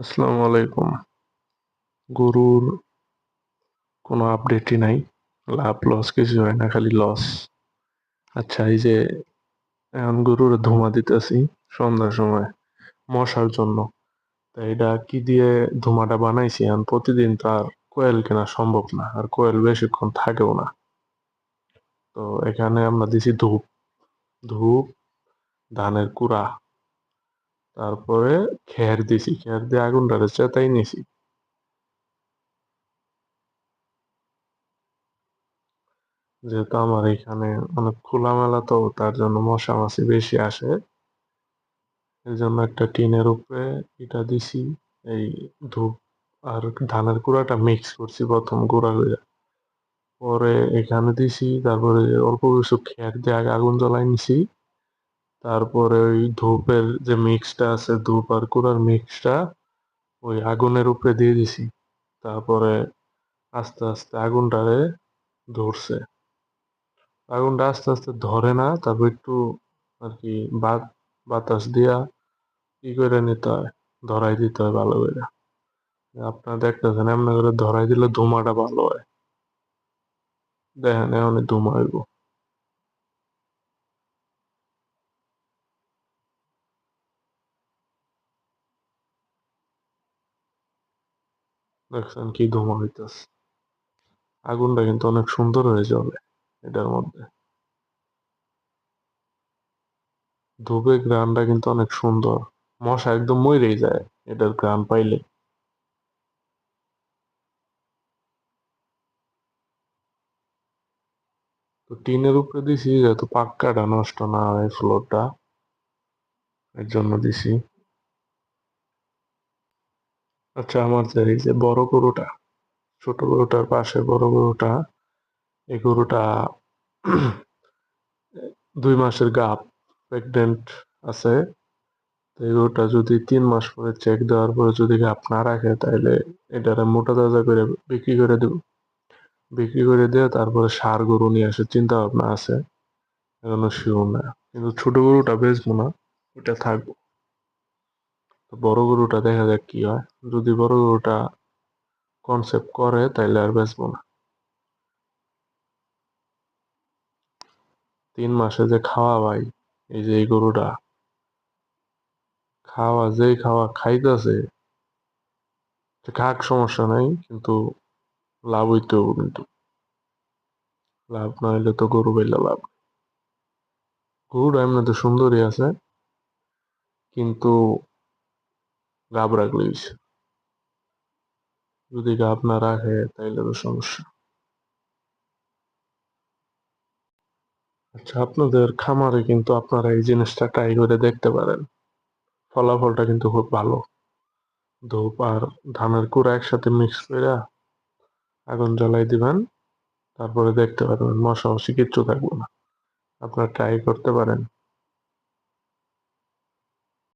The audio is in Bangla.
আসসালামু আলাইকুম। গরুর কোনো আপডেটই নাই। লাভ লস কিছু হয় না, খালি লস আচ্ছা এই যে এখন গরুর ধোঁয়া দিতেছি সন্ধ্যার সময় মশার জন্য। তা এটা কি দিয়ে ধোঁয়াটা বানাইছি? এখন প্রতিদিন তো আর কোয়েল কেনা সম্ভব না, আর কোয়েল বেশিক্ষণ থাকেও না। তো এখানে আমরা দিছি ধূপ। ধূপ, ধানের কুড়া। তারপরে খের দিছি, খের দিয়ে আগুনটারে চেতাই নিছি। যেহেতু আমার এখানে অনেক খোলামেলা তো, তার জন্য মশা মাছি বেশি আসে। এই জন্য একটা টিনের উপরে এটা দিছি, এই ধূপ আর ধানের কুড়াটা মিক্স করছি প্রথম গুঁড়া করে পরে এখানে দিছি, তারপরে অল্প কিছু খের দিয়ে আগে আগুন জ্বলাই নিছি। তারপরে ওই ধূপের যে মিক্সটা আছে, ধূপ আর কুড়ার মিক্সটা ওই আগুনের উপরে দিয়ে দিছি। তারপরে আস্তে আস্তে আগুনটারে ধরছে। আগুনটা আস্তে আস্তে ধরে না, তারপর একটু আর কি বাতাস দিয়া কি করে নিতে হয়? ধরাই দিতে হয় ভালো করে। আপনারা দেখতেছেন, এমন করে ধরাই দিলে ধুমাটা ভালো হয়। দেখেন এখন ধুমা হইব। দেখছেন কি ধোঁয়া হইতেছে আগুনটা কিন্তু অনেক সুন্দর হয়ে জ্বলে এটার মধ্যে। ধূপের গ্রানটা কিন্তু অনেক সুন্দর। মশা একদম মরেই যায় এটার গ্রান পাইলে। তো টিনের উপরে দিছি, যেহেতু পাক্কাটা নষ্ট না হয় ফ্লোরটা এর জন্য দিছি। আচ্ছা আমার যে এই যে বড় গরুটা, ছোট গরুটার পাশে বড় গরুটা, এই গরুটা দুই মাসের গাপ প্রেগনেন্ট আছে। তো এই গরুটা যদি তিন মাস পরে চেক দেওয়ার পরে যদি গাপ না রাখে তাহলে এটারে মোটা তাজা করে বিক্রি করে দেব। বিক্রি করে দিয়ে তারপরে সার গরু নিয়ে আসে চিন্তা ভাবনা আছে। এখনও শিওর না। কিন্তু ছোট গরুটা বেচবো না ওটা থাকব। তো বড় গরুটা দেখা যাক কি হয়। যদি বড় গরুটা কনসেপ্ট করে, তাইলে আর বেচবো না। তিন মাসে যে খাওয়া ভাই, এই যে এই গরুটা, খাওয়া যেই খাওয়া খাইতেছে খাক সমস্যা নাই, কিন্তু লাভ হইতেও কিন্তু। লাভ না হইলে তো গরু বেলা লাভ গরুটা এমনিতে সুন্দরই আছে, কিন্তু গাব রাখলে যদি গাব না রাখে, তাইলে তো সমস্যা। আচ্ছা আপনাদের খামারে কিন্তু আপনারা এই জিনিসটা ট্রাই করে দেখতে পারেন। ফলাফলটা কিন্তু খুব ভালো। ধূপ আর ধানের কুড়া একসাথে মিক্স করে আগুন জ্বালাই দিবেন। তারপরে দেখতে পারবেন মশা মশি কিচ্ছু থাকবে না। আপনারা ট্রাই করতে পারেন।